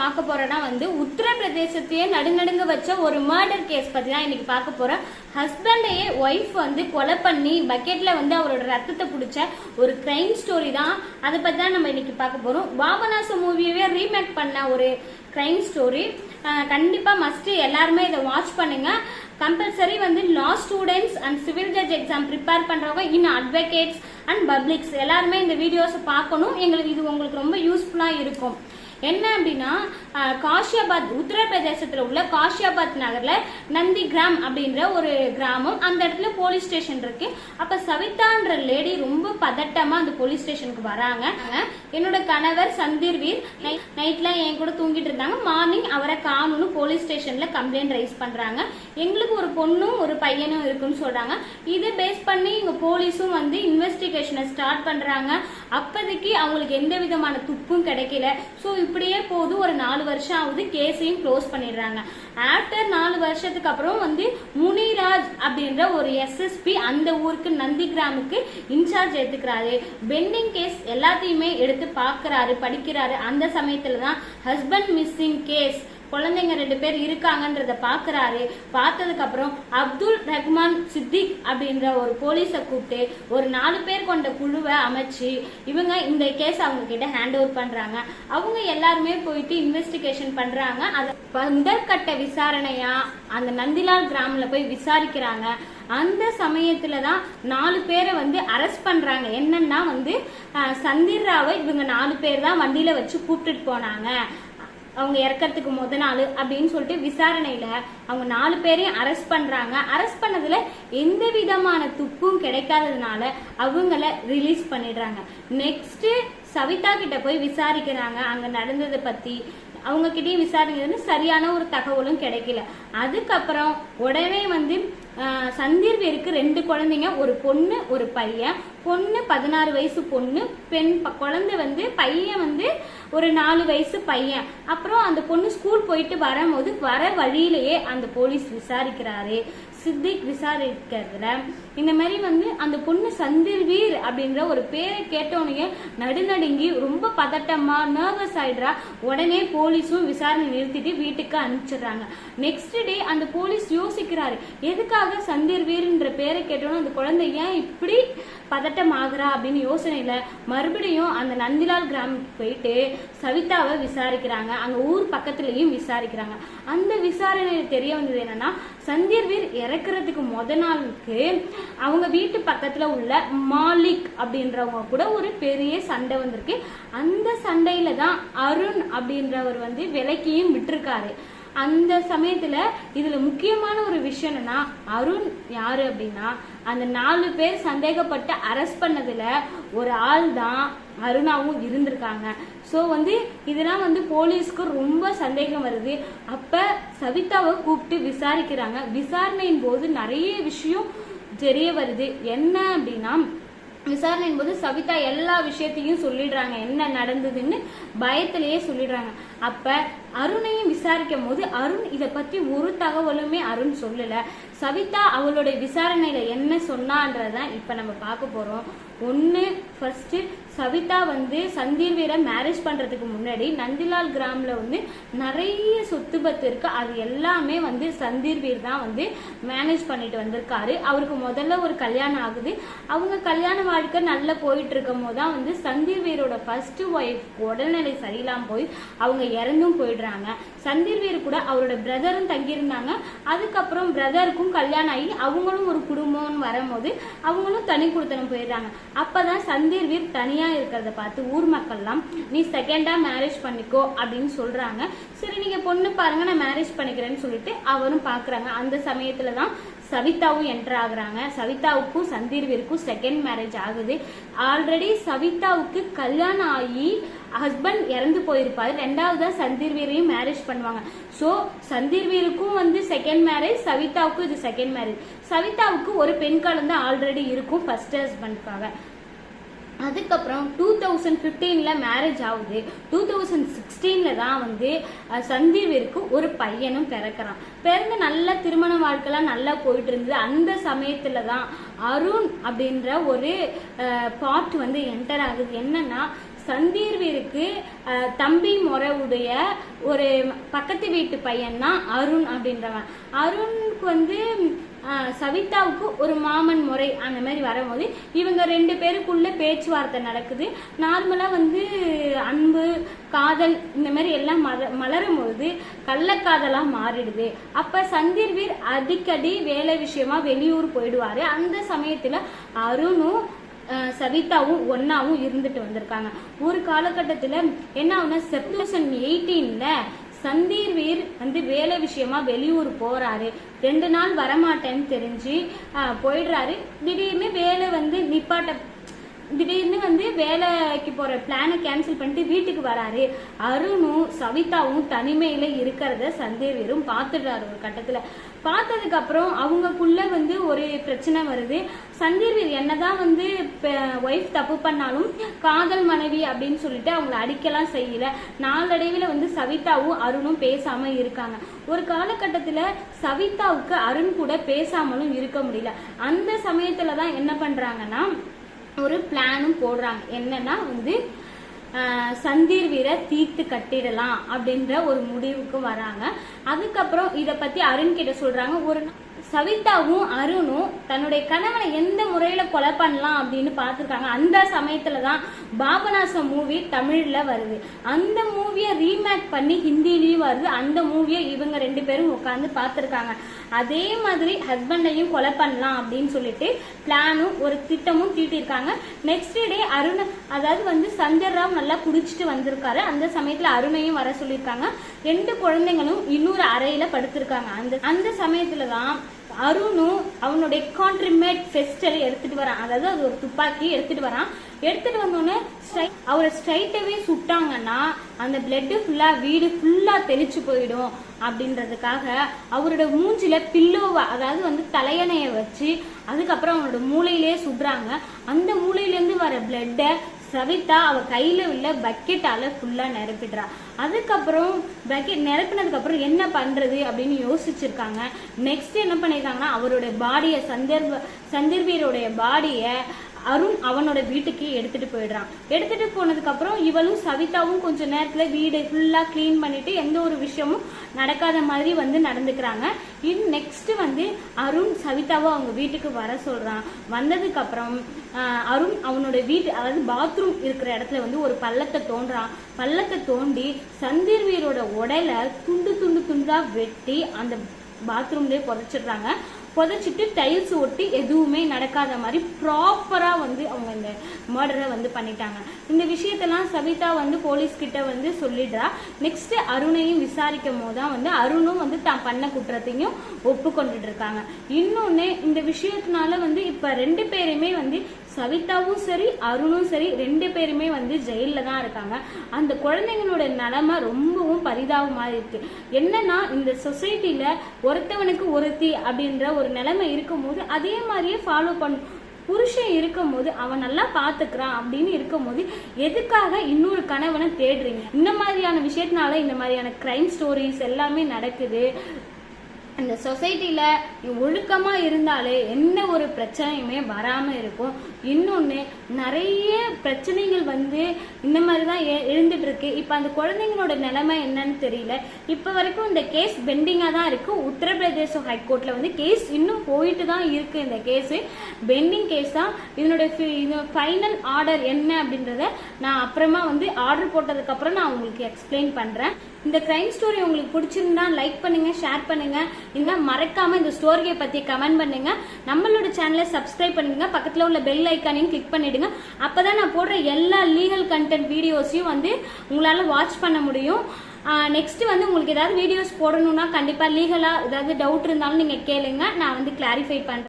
பார்க்க போறோம்னா வந்து உத்தரப்பிரதேசத்தையே நடுநடுங்க வச்ச ஒரு மர்டர் கேஸ் பத்தி தான் இன்னைக்கு பார்க்க போகிறோம் ஹஸ்பண்டையே ஒய்ஃப் வந்து கொலை பண்ணி பக்கெட்ல வந்து அவரோட ரத்தத்தை பிடிச்ச ஒரு கிரைம் ஸ்டோரி தான். அதை பத்தி தான் நம்ம இன்னைக்கு பார்க்க போறோம். பாபநாச மூவியவே ரீமேக் பண்ண ஒரு கிரைம் ஸ்டோரி கண்டிப்பா மஸ்ட் எல்லாருமே இதை வாட்ச் பண்ணுங்க. கம்பல்சரி வந்து law students and civil judge exam prepare பண்றவங்க இன்னும் அட்வொகேட்ஸ் அண்ட் பப்ளிக்ஸ் எல்லாருமே இந்த வீடியோஸை பார்க்கணும். எங்களுக்கு இது உங்களுக்கு ரொம்ப யூஸ்ஃபுல்லா இருக்கும். என்ன அப்படின்னா காஷியாபாத் உத்தரப்பிரதேசத்துல உள்ள காஷியாபாத் நகர்ல நந்தி கிராம் அப்படின்ற ஒரு கிராமம். அந்த இடத்துல போலீஸ் ஸ்டேஷன் இருக்கு. அப்ப சவிதான்ற லேடி ரொம்ப பதட்டமா அந்த போலீஸ் ஸ்டேஷனுக்கு வராங்க. என்னோட கணவர் சந்தீர் வீர் நைட்ல என் கூட தூங்கிட்டு இருந்தாங்க. மார்னிங் அவரை காணும்னு போலீஸ் ஸ்டேஷன்ல கம்ப்ளைண்ட் ரைஸ் பண்றாங்க. எங்களுக்கு ஒரு பொண்ணும் ஒரு பையனும் இருக்குன்னு சொல்றாங்க. இதை பேஸ் பண்ணி இங்க போலீஸும் வந்து இன்வெஸ்டிகேஷனை ஸ்டார்ட் பண்றாங்க. அப்போதைக்கு அவங்களுக்கு எந்த விதமான துப்பும் கிடைக்கல. ஸோ இப்படியே போது ஒரு நாலு வருஷம் ஆகுது கேஸையும் க்ளோஸ் பண்ணிடுறாங்க. ஆஃப்டர் நாலு வருஷத்துக்கு அப்புறம் வந்து முனிராஜ் அப்படின்ற ஒரு எஸ்எஸ்பி அந்த ஊருக்கு நந்தி கிராமுக்கு இன்சார்ஜ் எடுத்துக்கிறாரு. பெண்டிங் கேஸ் எல்லாத்தையுமே எடுத்து பார்க்குறாரு படிக்கிறாரு. அந்த சமயத்தில் தான் ஹஸ்பண்ட் மிஸ்ஸிங் கேஸ் குழந்தைங்க ரெண்டு பேர் இருக்காங்கன்றத பாக்குறாரு. பார்த்ததுக்கு அப்புறம் அப்துல் ரஹ்மான் சித்திக் அப்படின்ற ஒரு போலீஸை கூப்பிட்டு ஒரு நாலு பேர் கொண்ட குழுவை அமைச்சு இவங்க இந்த கேஸ் அவங்க கிட்ட ஹேண்ட் ஓவர் பண்றாங்க. அவங்க எல்லாருமே போயிட்டு இன்வெஸ்டிகேஷன் பண்றாங்க. அதை முதற்கட்ட விசாரணையா அந்த நந்திலால் கிராமில் போய் விசாரிக்கிறாங்க. அந்த சமயத்துல தான் நாலு பேரை வந்து அரெஸ்ட் பண்றாங்க. என்னன்னா வந்து சந்திர் ராவை இவங்க நாலு பேர் தான் வண்டியில வச்சு கூப்பிட்டுட்டு போனாங்க. அவங்க இறக்கறதுக்கு முத நாள் அப்படின்னு சொல்லிட்டு விசாரணையில அவங்க நாலு பேரையும் அரெஸ்ட் பண்றாங்க. அரெஸ்ட் பண்ணதுல எந்த விதமான துப்பும் கிடைக்காததுனால அவங்கள ரிலீஸ் பண்ணிடுறாங்க. நெக்ஸ்ட் சவிதா கிட்ட போய் விசாரிக்கிறாங்க. அங்க நடந்ததை பத்தி அவங்க கிட்டயும் விசாரிக்கிறது சரியான ஒரு தகவலும் கிடைக்கல. அதுக்கப்புறம் உடனே வந்து ஆஹ், சந்தீர் வீருக்கு ரெண்டு குழந்தைங்க ஒரு பொண்ணு ஒரு பையன். பொண்ணு பதினாறு வயசு பொண்ணு பெண் குழந்தை வந்து பையன் வந்து ஒரு நாலு வயசு பையன். அப்புறம் அந்த பொண்ணு ஸ்கூல் போயிட்டு வரும்போது வர வழியிலேயே அந்த போலீஸ் விசாரிக்கிறாரு. சித்திக் விசாரிக்கிறதுல. இந்த மாதிரி வந்து அந்த பொண்ணு சந்திர்வீர் அப்படின்ற ஒரு பேரை கேட்டோன்னே நடுநடுங்கி ரொம்ப பதட்டமா நர்வஸ் ஆயிடுறா. உடனே போலீஸும் விசாரணை நிறுத்திட்டு வீட்டுக்கு அனுப்பிச்சிடுறாங்க. நெக்ஸ்ட் டே அந்த போலீஸ் யோசிக்கிறாரு எதுக்காக எதுக்காக வீர்ன்ற பேரை கேட்டோன்னா அந்த குழந்தை ஏன் இப்படி பதட்டம் ஆகுறா அப்படின்னு யோசனையில மறுபடியும் அந்த நந்திலால் கிராமத்துக்கு போயிட்டு சவிதாவை விசாரிக்கிறாங்க. அங்க ஊர் பக்கத்துலயும் விசாரிக்கிறாங்க. அந்த விசாரணையில் தெரிய வந்தது என்னன்னா சந்தீர் வீர் இறக்குறதுக்கு முத நாளுக்கு அவங்க வீட்டு பக்கத்துல உள்ள மாலிக் அப்படின்றவங்க கூட ஒரு பெரிய சண்டை வந்திருக்கு. அந்த சண்டையில தான் அருண் அப்படின்றவர் வந்து விலைக்கையும் விட்டுருக்காரு. அந்த சமயத்துல இதுல முக்கியமான ஒரு விஷயம் என்னன்னா அருண் யாரு அப்படின்னா அந்த நாலு பேர் சந்தேகப்பட்டு அரெஸ்ட் பண்ணதுல ஒரு ஆள் தான் அருணாவும் இருந்திருக்காங்க. ஸோ வந்து இதெல்லாம் வந்து போலீஸ்க்கு ரொம்ப சந்தேகம் வருது. அப்ப சவிதாவை கூப்பிட்டு விசாரிக்கிறாங்க. விசாரணையின் போது நிறைய விஷயம் தெரிய வருது. என்ன அப்படின்னா விசாரணையின் போது சவிதா எல்லா விஷயத்தையும் சொல்லிடுறாங்க. என்ன நடந்ததுன்னு பயத்திலேயே சொல்லிடுறாங்க. அப்ப அருணையும் விசாரிக்கும் போது அருண் இதை பத்தி ஒரு தகவலுமே அருண் சொல்லல. சவிதா அவளுடைய விசாரணையில என்ன சொன்னான்றதான் இப்ப நம்ம பார்க்க போறோம். ஒன்று ஃபர்ஸ்ட் சவிதா வந்து சந்தீர் வீரை மேரேஜ் பண்ணுறதுக்கு முன்னாடி நந்திலால் கிராமில் வந்து நிறைய சொத்து பத்து இருக்கு. அது எல்லாமே வந்து சந்தீர் வீர் தான் வந்து மேனேஜ் பண்ணிட்டு வந்திருக்காரு. அவருக்கு முதல்ல ஒரு கல்யாணம் ஆகுது. அவங்க கல்யாண வாழ்க்கை நல்லா போயிட்டு இருக்கும் போது தான் வந்து சந்தீர் வீரோட ஃபர்ஸ்ட் ஒய்ஃப் உடல்நிலை சரியில்லாம போய் அவங்க இறந்தும் போயிடுறாங்க. சந்தீர் வீர் கூட அவரோட பிரதரும் தங்கியிருந்தாங்க. அதுக்கப்புறம் பிரதருக்கும் கல்யாணம் ஆகி அவங்களும் ஒரு குடும்பம்னு வரும்போது அவங்களும் தனி கொடுத்தனம் போயிடுறாங்க. அப்பதான் சந்தீர் வீர் தனியா இருக்கிறத பார்த்து ஊர் மக்கள்லாம் நீ செகண்டாக மேரேஜ் பண்ணிக்கோ அப்படின்னு சொல்கிறாங்க சரி நீங்கள் பொண்ணு பாருங்க நான் மேரேஜ் பண்ணிக்கிறேன்னு சொல்லிட்டு அவரும் பார்க்குறாங்க அந்த சமயத்தில் தான் சவிதாவும் என்டர் ஆகுறாங்க. சவிதாவுக்கும் சந்தீர்விற்கும் செகண்ட் மேரேஜ் ஆகுது. ஆல்ரெடி சவிதாவுக்கு கல்யாணம் ஆகி ஹஸ்பண்ட் இறந்து போயிருப்பாரு. ரெண்டாவது தான் சந்தீர் வீரையும் மேரேஜ் பண்ணுவாங்க. ஸோ சந்தீர்வீருக்கும் வந்து செகண்ட் மேரேஜ் சவிதாவுக்கும் இது செகண்ட் மேரேஜ் சவிதாவுக்கு ஒரு பெண் குழந்தை ஆல்ரெடி இருக்கும் ஃபர்ஸ்ட் ஹஸ்பண்டுக்காக அதுக்கப்புறம் டூ தௌசண்ட் ஃபிஃப்டீனில் மேரேஜ் ஆகுது. டூ தௌசண்ட் சிக்ஸ்டீனில் தான் வந்து சந்தீவிற்கு ஒரு பையனும் பிறக்கிறான். பிறந்து நல்ல திருமண வாழ்க்கைலாம் நல்லா போயிட்டு இருந்தது. அந்த சமயத்தில் தான் அருண் அப்படின்ற ஒரு பாட் வந்து என்டர் ஆகுது. என்னன்னா சந்தீர்வீருக்கு தம்பி முறைவுடைய ஒரு பக்கத்து வீட்டு பையன் தான் அருண் அப்படின்றவன். அருணுக்கு வந்து சவிதாவுக்கு ஒரு மாமன் முறை அந்த மாதிரி வரும்போது இவங்க ரெண்டு பேருக்குள்ள பேச்சுவார்த்தை நடக்குது. நார்மலாக வந்து அன்பு காதல் இந்த மாதிரி எல்லாம் மல மலரும் பொழுது கள்ளக்காதலாக மாறிடுது. அப்போ சந்திர்வீர் அடிக்கடி வேலை விஷயமா வெளியூர் போயிடுவாரு. அந்த சமயத்தில் அருணும் சவிதாவும் ஒன்னாவும் இருந்துட்டு வந்திருக்காங்க. ஒரு காலகட்டத்தில் என்ன ஆகுனா செப்டம்பர் எயிட்டீனில் சந்தீர்வீர் வந்து வேலை விஷயமா வெளியூர் போறாரு. ரெண்டு நாள் வரமாட்டேன்னு தெரிஞ்சு போயிடுறாரு. திடீர்னு வேலை வந்து நிப்பாட்ட திடீர்னு வந்து வேலைக்கு போற பிளானை கேன்சல் பண்ணிட்டு வீட்டுக்கு வராரு. அருணும் சவிதாவும் தனிமையில இருக்கிறத சந்தேவியரும் பார்த்துடுறாரு ஒரு கட்டத்துல. பார்த்ததுக்கு அப்புறம் அவங்கக்குள்ள வந்து ஒரு பிரச்சனை வருது. சந்தீர்வீர் என்னதான் வந்து ஒய்ஃப் தப்பு பண்ணாலும் காதல் மனைவி அப்படின்னு சொல்லிட்டு அவங்கள அடிக்கலாம் செய்யல. நாளடைவில் வந்து சவிதாவும் அருணும் பேசாம இருக்காங்க. ஒரு காலகட்டத்தில் சவிதாவுக்கு அருண் கூட பேசாமலும் இருக்க முடியல. அந்த சமயத்துல தான் என்ன பண்றாங்கன்னா ஒரு பிளானும் போடுறாங்க. என்னன்னா வந்து ஆஹ், சந்தீர் வீரை தீர்த்து கட்டிடலாம் அப்படின்ற ஒரு முடிவுக்கு வராங்க. அதுக்கப்புறம் இதை பத்தி அருண் கிட்ட சொல்றாங்க. ஒரு சவிதாவும் அருணும் தன்னுடைய கணவனை எந்த முறையில கொலை பண்ணலாம் அப்படின்னு பார்த்துருக்காங்க. அந்த சமயத்தில் தான் பாபநாசம் மூவி தமிழ்ல வருது. அந்த மூவியை ரீமேக் பண்ணி ஹிந்திலையும் வருது. அந்த மூவியை இவங்க ரெண்டு பேரும் உட்காந்து பார்த்துருக்காங்க. அதே மாதிரி ஹஸ்பண்டையும் கொலை பண்ணலாம் அப்படின்னு சொல்லிட்டு பிளானும் ஒரு திட்டமும் தீட்டியிருக்காங்க. நெக்ஸ்ட் டே அருண் அதாவது வந்து சஞ்சய் ராவ் நல்லா குடிச்சிட்டு வந்திருக்காரு. அந்த சமயத்துல அருணையும் வர சொல்லியிருக்காங்க. ரெண்டு குழந்தைங்களும் இன்னொரு அறையில படுத்திருக்காங்க. அந்த அந்த சமயத்தில் தான் அருணும் அவனுடைய கான்ட்ரிமேட் ஃபெஸ்டல் எடுத்துட்டு வரான். அதாவது அது ஒரு துப்பாக்கி எடுத்துட்டு வரான். எடுத்துட்டு வந்தோடனே ஸ்ட்ரை- அவரை ஸ்ட்ரைட்டவே சுட்டாங்கன்னா அந்த பிளட்டு ஃபுல்லா வீடு ஃபுல்லா தெளிச்சு போயிடும் அப்படின்றதுக்காக அவரோட மூஞ்சில பில்லோவை அதாவது வந்து தலையணைய வச்சு அதுக்கப்புறம் அவனோட மூளையிலேயே சுடுறாங்க. அந்த மூளையிலேருந்து வர பிளட்டை சவிதா அவ கையில உள்ள பக்கெட்டால ஃபுல்லா நிரப்பிடுறா. அதுக்கப்புறம் பக்கெட் நிரப்பினதுக்கு அப்புறம் என்ன பண்றது அப்படின்னு யோசிச்சிருக்காங்க. நெக்ஸ்ட் என்ன பண்ணிருக்காங்கன்னா அவருடைய பாடியை சந்தர்ப சந்தர்வீரோடைய பாடியை அருண் அவனோட வீட்டுக்கு எடுத்துட்டு போயிடுறான். எடுத்துட்டு போனதுக்கப்புறம் இவளும் சவிதாவும் கொஞ்ச நேரத்துல வீடு ஃபுல்லா க்ளீன் பண்ணிட்டு எந்த ஒரு விஷயமும் நடக்காத மாதிரி வந்து நடந்துக்கிறாங்க. இன் நெக்ஸ்ட் வந்து அருண் சவிதாவை அவங்க வீட்டுக்கு வர சொல்றான். வந்ததுக்கு அப்புறம் அருண் அவனோட வீட்டு அதாவது பாத்ரூம் இருக்கிற இடத்துல வந்து ஒரு பள்ளத்தை தோன்றான் பள்ளத்தை தோண்டி சந்தீர்வீரோட உடலை துண்டு துண்டு துண்டா வெட்டி அந்த பாத்ரூம்லேயே புதைச்சிடுறாங்க. புதைச்சிட்டு டைல்ஸ் ஒட்டி எதுவுமே நடக்காத மாதிரி ப்ராப்பராக வந்து அவங்க இந்த மர்டரை வந்து பண்ணிட்டாங்க. இந்த விஷயத்தெல்லாம் சவிதா வந்து போலீஸ்கிட்ட வந்து சொல்லிடுறா. நெக்ஸ்ட் அருணையும் விசாரிக்கும் போது தான் வந்து அருணும் வந்து தான் பண்ண குற்றத்தையும் ஒப்புக்கொண்டுட்டு இருக்காங்க. இன்னொன்று இந்த விஷயத்தினால வந்து இப்போ ரெண்டு பேருமே வந்து சவிதாவும் சரி அருணும் சரி ரெண்டு பேருமே வந்து ஜெயிலில் தான் இருக்காங்க. அந்த குழந்தைங்களோட நிலமை ரொம்பவும் பரிதாபமாக இருக்கு. என்னன்னா இந்த சொசைட்டியில் ஒருத்தவனுக்கு ஒருத்தி அப்படின்ற ஒரு நிலைமை இருக்கும்போது அதே மாதிரியே ஃபாலோ பண்ணும் புருஷன் இருக்கும்போது அவன் நல்லா பார்த்துக்கிறான் அப்படின்னு இருக்கும்போது எதுக்காக இன்னொரு கணவனை தேடுறீங்க? இந்த மாதிரியான விஷயத்தினால இந்த மாதிரியான கிரைம் ஸ்டோரிஸ் எல்லாமே நடக்குது. இந்த சொசைட்டியில் ஒழுக்கமாக இருந்தாலே எந்த ஒரு பிரச்சனையுமே வராமல் இருக்கும். இன்னொன்று நிறைய பிரச்சனைகள் வந்து இந்த மாதிரி தான் எ- எழுந்துட்டு இருக்கு அந்த குழந்தைங்களோட நிலைமை என்னன்னு தெரியல. இப்போ வரைக்கும் இந்த கேஸ் பெண்டிங்காக தான் இருக்குது உத்தரப்பிரதேச ஹைகோர்ட்டில் வந்து கேஸ் இன்னும் போயிட்டு தான் இருக்குது இந்த கேஸு பெண்டிங் கேஸ் தான். இதனோட ஃபைனல் ஆர்டர் என்ன அப்படின்றத நான் அப்புறமா வந்து ஆர்டர் போட்டதுக்கப்புறம் நான் உங்களுக்கு எக்ஸ்பிளைன் பண்ணுறேன் இந்த கிரைம் ஸ்டோரி உங்களுக்கு பிடிச்சிருந்தா லைக் பண்ணுங்க ஷேர் பண்ணுங்க. இந்த மறக்காம இந்த ஸ்டோரியை பத்தி கமெண்ட் பண்ணுங்க. நம்மளோட சேனலை சப்ஸ்கிரைப் பண்ணுங்க பக்கத்தில் உள்ள பெல் ஐக்கானையும் கிளிக் பண்ணிடுங்க. அப்பதான் நான் போடுற எல்லா லீகல் கண்டென்ட் வீடியோஸையும் வந்து உங்களால் வாட்ச் பண்ண முடியும். நெக்ஸ்ட் வந்து உங்களுக்கு ஏதாவது வீடியோஸ் போடணும்னா கண்டிப்பாக லீகலாக ஏதாவது டவுட் இருந்தாலும் நீங்கள் கேளுங்க. நான் வந்து கிளாரிஃபை பண்ணுறேன்